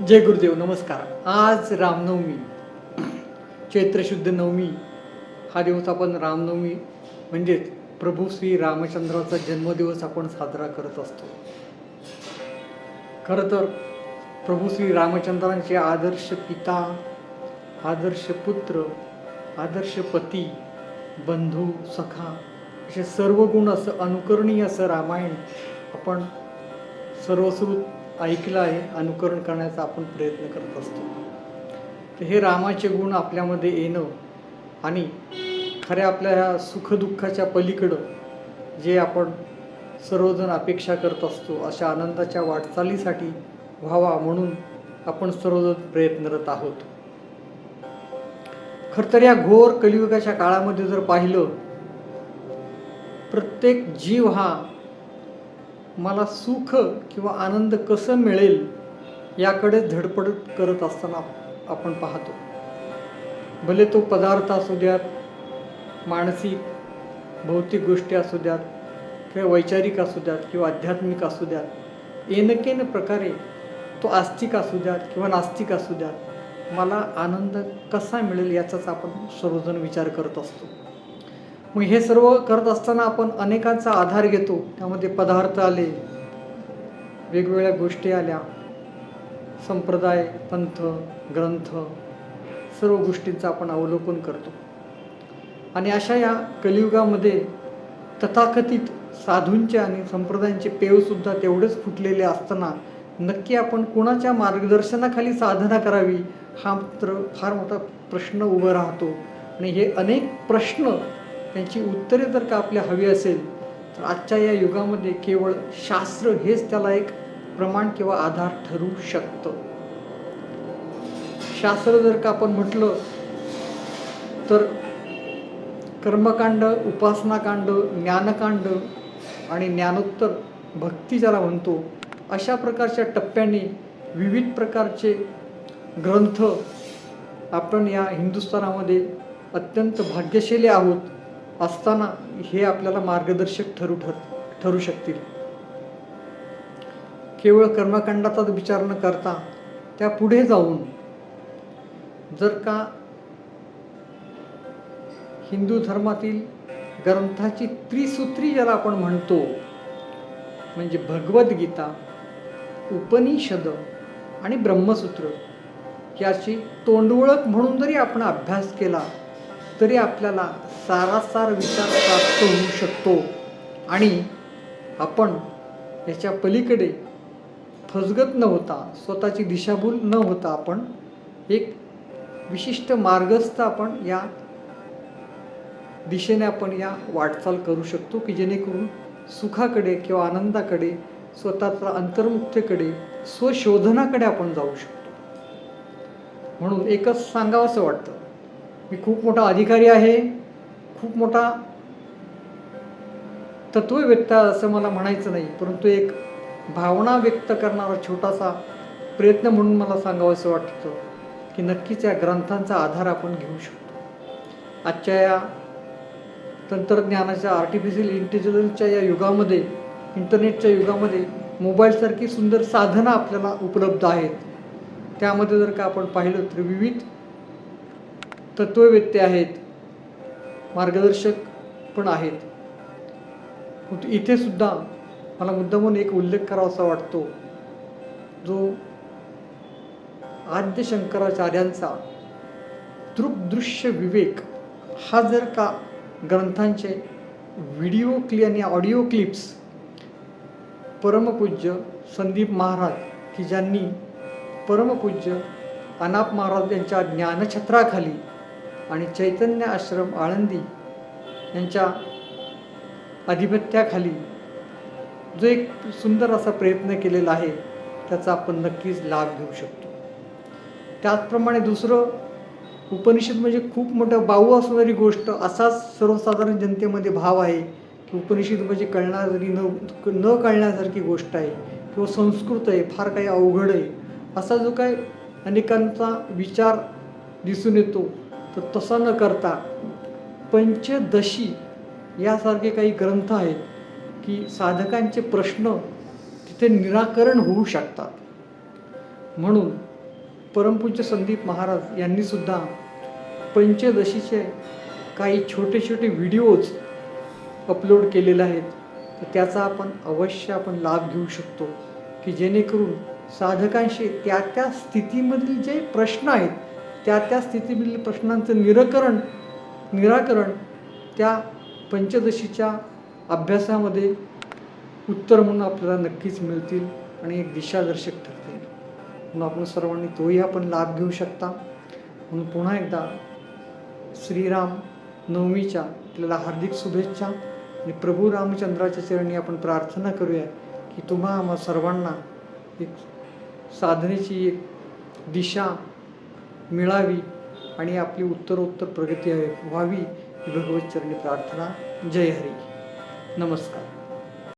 जय गुरुदेव नमस्कार. आज रामनवमी चैत्र शुद्ध नवमी. हा दिवस आपण रामनवमी म्हणजेच प्रभू श्री रामचंद्राचा जन्मदिवस आपण साजरा करत असतो. खरं तर प्रभू श्री रामचंद्रांचे आदर्श पिता आदर्श पुत्र आदर्श पती बंधू सखा असे सर्व गुण असं अनुकरणीय असं रामायण आपण सर्वश्रुत ऐकलं आहे अनुकरण करण्याचा आपण प्रयत्न करत असतो. तर हे रामाचे गुण आपल्यामध्ये येणं आणि खऱ्या आपल्या ह्या सुखदुःखाच्या पलीकडं जे आपण सर्वजण अपेक्षा करत असतो अशा आनंदाच्या वाटचालीसाठी व्हावा म्हणून आपण सर्वजण प्रयत्नरत आहोत. खरं तर या घोर कलियुगाच्या काळामध्ये जर पाहिलं प्रत्येक जीव हा मला सुख किंवा आनंद कसं मिळेल याकडे धडपड करत असताना आपण पाहतो. भले तो पदार्थ असू द्यात मानसिक भौतिक गोष्टी असू द्यात किंवा वैचारिक असू द्यात किंवा आध्यात्मिक असू द्यात एनकेन प्रकारे तो आस्तिक असू द्यात किंवा नास्तिक असू द्यात मला आनंद कसा मिळेल याचाच आपण सर्वजण विचार करत असतो. मग हे सर्व करत असताना आपण अनेकांचा आधार घेतो. त्यामध्ये पदार्थ आले वेगवेगळ्या गोष्टी आल्या. संप्रदाय पंथ ग्रंथ सर्व गोष्टींचं आपण अवलोकन करतो. आणि अशा या कलियुगामध्ये तथाकथित साधूंचे आणि संप्रदायांचे पेवसुद्धा तेवढेच फुटलेले असताना नक्की आपण कोणाच्या मार्गदर्शनाखाली साधना करावी हा मात्र फार मोठा प्रश्न उभा राहतो. आणि हे अनेक प्रश्न त्यांची उत्तरे जर का आपल्या हवी असेल तर आजच्या या युगामध्ये केवळ शास्त्र हेच त्याला एक प्रमाण किंवा आधार ठरू शकतं. शास्त्र जर का आपण म्हटलं तर कर्मकांड उपासनाकांड ज्ञानकांड आणि ज्ञानोत्तर भक्ती ज्याला म्हणतो अशा प्रकारच्या टप्प्यांनी विविध प्रकारचे ग्रंथ आपण या हिंदुस्थानामध्ये अत्यंत भाग्यशाली आहोत. असताना हे आपल्याला मार्गदर्शक ठरू ठर ठरू शकतील. केवळ कर्मकांडाचाच विचार न करता त्या पुढे जाऊन जर का हिंदू धर्मातील ग्रंथाची त्रिसूत्री ज्याला आपण म्हणतो म्हणजे भगवद्गीता उपनिषद आणि ब्रह्मसूत्र याची तोंडओळख म्हणून जरी आपण अभ्यास केला तरी आपल्याला सारासार विचार प्राप्त होऊ शकतो. आणि आपण याच्या पलीकडे फसगत न होता स्वतःची दिशाभूल न होता आपण एक विशिष्ट मार्गस्थ आपण या दिशेने आपण या वाटचाल करू शकतो की जेणेकरून सुखाकडे किंवा आनंदाकडे स्वतःचा अंतर्मुक्तेकडे स्वशोधनाकडे आपण जाऊ शकतो. म्हणून एकच सांगावं असं वाटतं मी खूप मोठा अधिकारी आहे खूप मोठा तत्ववेत्ता असं मला म्हणायचं नाही परंतु एक भावना व्यक्त करणारा छोटासा प्रयत्न म्हणून मला सांगावं असं वाटतं की नक्कीच या ग्रंथांचा आधार आपण घेऊ शकतो. आजच्या या तंत्रज्ञानाच्या आर्टिफिशियल इंटेलिजन्सच्या या युगामध्ये इंटरनेटच्या युगामध्ये मोबाईलसारखी सुंदर साधनं आपल्याला उपलब्ध आहेत. त्यामध्ये जर का आपण पाहिलं तर विविध तत्ववेत्ते आहेत मार्गदर्शक पण आहेत. इथे सुद्धा मला मुद्दामून एक उल्लेख करावासा वाटतो जो आद्य शंकराचार्यांचा दृग्दृश्य विवेक हा जर का ग्रंथांचे व्हिडिओ क्लि आणि ऑडिओ क्लिप्स परमपूज्य संदीप महाराज की ज्यांनी परमपूज्य अनाप महाराज यांच्या ज्ञानछत्राखाली आणि चैतन्य आश्रम आळंदी यांच्या अधिपत्याखाली जो एक सुंदर असा प्रयत्न केलेला आहे त्याचा आपण नक्कीच लाभ घेऊ शकतो. त्याचप्रमाणे दुसरं उपनिषद म्हणजे खूप मोठं बाहू असणारी गोष्ट असाच सर्वसाधारण जनतेमध्ये भाव आहे की उपनिषद म्हणजे कळणारी न न कळण्यासारखी गोष्ट आहे किंवा संस्कृत आहे फार काही अवघड आहे. असा जो काही अनेकांचा विचार दिसून येतो तर तसा न करता पंचदशी यासारखे काही ग्रंथ आहेत की साधकांचे प्रश्न तिथे निराकरण होऊ शकतात. म्हणून परमपूज्य संदीप महाराज यांनीसुद्धा पंचदशीचे काही छोटे छोटे व्हिडिओज अपलोड केलेले आहेत. तर त्याचा आपण अवश्य आपण लाभ घेऊ शकतो की जेणेकरून साधकांशी त्या त्या स्थितीमधील जे प्रश्न आहेत त्या त्या स्थितीमधील प्रश्नांचं निराकरण निराकरण त्या पंचदशीच्या अभ्यासामध्ये उत्तर म्हणून आपल्याला नक्कीच मिळतील आणि एक दिशादर्शक ठरतील. म्हणून आपण सर्वांनी तोही आपण लाभ घेऊ शकता. म्हणून पुन्हा एकदा श्रीराम नवमीच्या आपल्याला हार्दिक शुभेच्छा आणि प्रभू रामचंद्राच्या चरणी आपण प्रार्थना करूया की तुम्हा आम्हा सर्वांना एक साधनेची एक दिशा मिळावी आणि आपली उत्तरोत्तर प्रगती व्हावी ही भगवत चरणी प्रार्थना. जय हरी. नमस्कार.